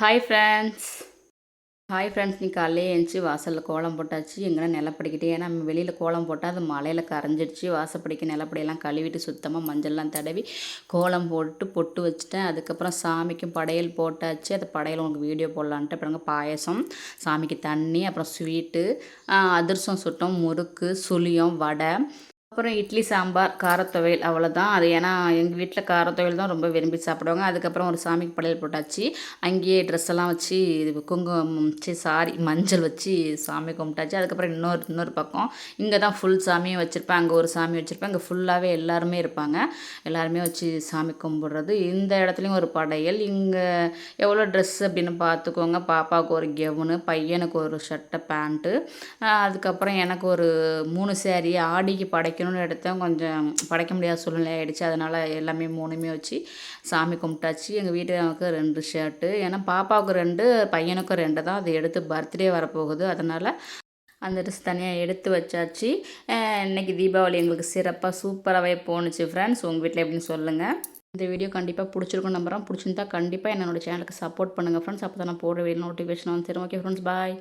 Hi friends hi friends நீ காலையிலே எழுந்துச்சி வாசலில் கோலம் போட்டாச்சு. எங்கன்னா நிலப்படிக்கிட்டே ஏன்னா நம்ம வெளியில் கோலம் போட்டால் அது மலையில் கரைஞ்சிடுச்சு. வாசப்படிக்க நிலப்படியெல்லாம் கழுவிட்டு சுத்தமாக மஞ்சள்லாம் தடவி கோலம் போட்டு பொட்டு வச்சுட்டேன். அதுக்கப்புறம் சாமிக்கும் படையல் போட்டாச்சு. அது படையல் உங்களுக்கு வீடியோ போடலான்ட்டு. அப்புறம் பாயசம் சாமிக்கு தண்ணி அப்புறம் ஸ்வீட்டு அதிரசம் சுட்டோம். முறுக்கு சுழியம் வடை. அப்புறம் இட்லி சாம்பார் காரத்துவையல் அவ்வளோதான் அது ஏன்னா எங்கள் வீட்டில் காரத்துவையல் தான் ரொம்ப விரும்பி சாப்பிடுவாங்க. அதுக்கப்புறம் ஒரு சாமிக்கு படையல் போட்டாச்சு. அங்கேயே ட்ரெஸ் எல்லாம் வச்சு குங்குமம் வச்சு சாரி மஞ்சள் வச்சு சாமி கும்பிட்டாச்சு. அதுக்கப்புறம் இன்னொரு இன்னொரு பக்கம் இங்கே தான் ஃபுல் சாமியும் வச்சுருப்பேன். அங்கே ஒரு சாமி வச்சுருப்பேன். அங்கே ஃபுல்லாகவே எல்லாருமே இருப்பாங்க. எல்லாருமே வச்சு சாமி கும்பிட்றது. இந்த இடத்துலையும் ஒரு படையல். இங்கே எவ்வளோ ட்ரெஸ் அப்படின்னு பார்த்துக்கோங்க. பாப்பாவுக்கு ஒரு கெவுனு பையனுக்கு ஒரு ஷர்ட்டை பேண்ட்டு அதுக்கப்புறம் எனக்கு ஒரு மூணு சேரீ ஆடிக்கு படைக்கணும் படைக்கணும்னு எடுத்தேன். கொஞ்சம் படைக்க முடியாத சூழ்நிலை ஆகிடுச்சு அதனால் எல்லாமே மூணுமே வச்சு சாமி கும்பிட்டாச்சு. எங்கள் வீட்டுக்கு ரெண்டு ஷர்ட்டு ஏன்னா பாப்பாவுக்கு ரெண்டு பையனுக்கும் ரெண்டு தான். அது எடுத்து பர்த்டே வரப்போகுது. அதனால் அந்த ட்ரெஸ் தனியாக எடுத்து வச்சாச்சு. இன்றைக்கி தீபாவளி எங்களுக்கு சிறப்பாக சூப்பராகவே போணுச்சு ஃப்ரெண்ட்ஸ் உங்கள் வீட்டில் எப்படின்னு சொல்லுங்கள் இந்த வீடியோ கண்டிப்பாக பிடிச்சிருக்கும் நம்புறேன் பிடிச்சிருந்தா கண்டிப்பாக என்னோடய சேனலுக்கு சப்போர்ட் பண்ணுங்கள் ஃப்ரெண்ட்ஸ் அப்போ தான் நான் போடுற வீடியோ நோட்டிஃபிகேஷன் வந்து சரி ஓகே ஃப்ரெண்ட்ஸ் பாய்